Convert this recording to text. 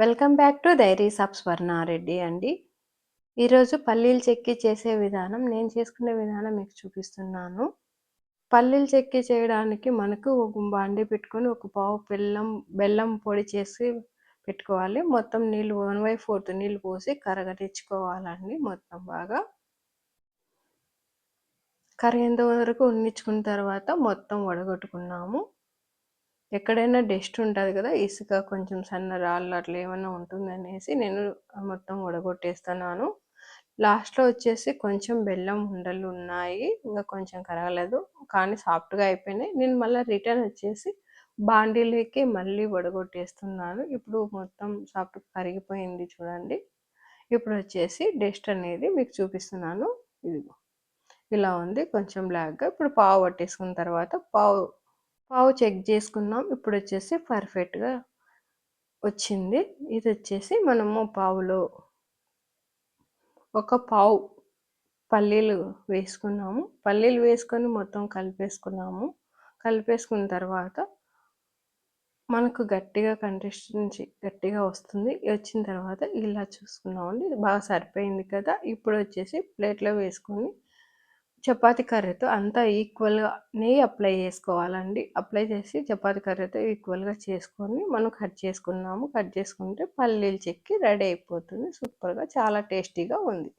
Welcome back to diaries of Swarna Reddy అండి. ఈరోజు పల్లీలు చెక్కి చేసే విధానం నేను చేసుకునే విధానం మీకు చూపిస్తున్నాను. పల్లీలు చెక్కి చేయడానికి మనకు ఒక బాండి పెట్టుకొని ఒక పావు బెల్లం బెల్లం పొడి చేసి పెట్టుకోవాలి. మొత్తం నీళ్ళు వన్ బై ఫోర్త్ నీళ్ళు పోసి కరగటించుకోవాలండి మొత్తం బాగా. కరిగేంత వరకు ఉన్నించుకున్న తర్వాత మొత్తం వడగొట్టుకున్నాము. ఎక్కడైనా డస్ట్ ఉంటుంది కదా ఇసుక కొంచెం సన్న రాళ్ళు అట్లా ఏమైనా ఉంటుందనేసి నేను మొత్తం వడగొట్టేస్తున్నాను లాస్ట్లో వచ్చేసి కొంచెం బెల్లం ఉండలు ఉన్నాయి ఇంకా కొంచెం కరగలేదు కానీ సాఫ్ట్గా అయిపోయినాయి. నేను మళ్ళీ రిటర్న్ వచ్చేసి బాండీలోకి మళ్ళీ వడగొట్టేస్తున్నాను ఇప్పుడు మొత్తం సాఫ్ట్ కరిగిపోయింది చూడండి. ఇప్పుడు వచ్చేసి డస్ట్ అనేది మీకు చూపిస్తున్నాను. ఇది ఇలా ఉంది కొంచెం బ్లాక్గా ఇప్పుడు పావు పట్టేసుకున్న తర్వాత పావు పావు చెక్ చేసుకున్నాం. ఇప్పుడు వచ్చేసి పర్ఫెక్ట్గా వచ్చింది. ఇది వచ్చేసి మనము పావులో ఒక పావు పల్లీలు వేసుకున్నాము. పల్లీలు వేసుకొని మొత్తం కలిపేసుకున్నాము. కలిపేసుకున్న తర్వాత మనకు గట్టిగా కంటెస్టెన్సీ గట్టిగా వస్తుంది. వచ్చిన తర్వాత ఇలా చూసుకున్నామండి. బాగా సరిపోయింది కదా. ఇప్పుడు వచ్చేసి ప్లేట్లో వేసుకొని చపాతి కర్రీతో అంతా ఈక్వల్గా నెయ్యి అప్లై చేసుకోవాలండి. అప్లై చేసి చపాతి కర్రీతో ఈక్వల్గా చేసుకొని మనం కట్ చేసుకున్నాము. కట్ చేసుకుంటే పల్లీలు చెక్కి రెడీ అయిపోతుంది. సూపర్గా చాలా టేస్టీగా ఉంది.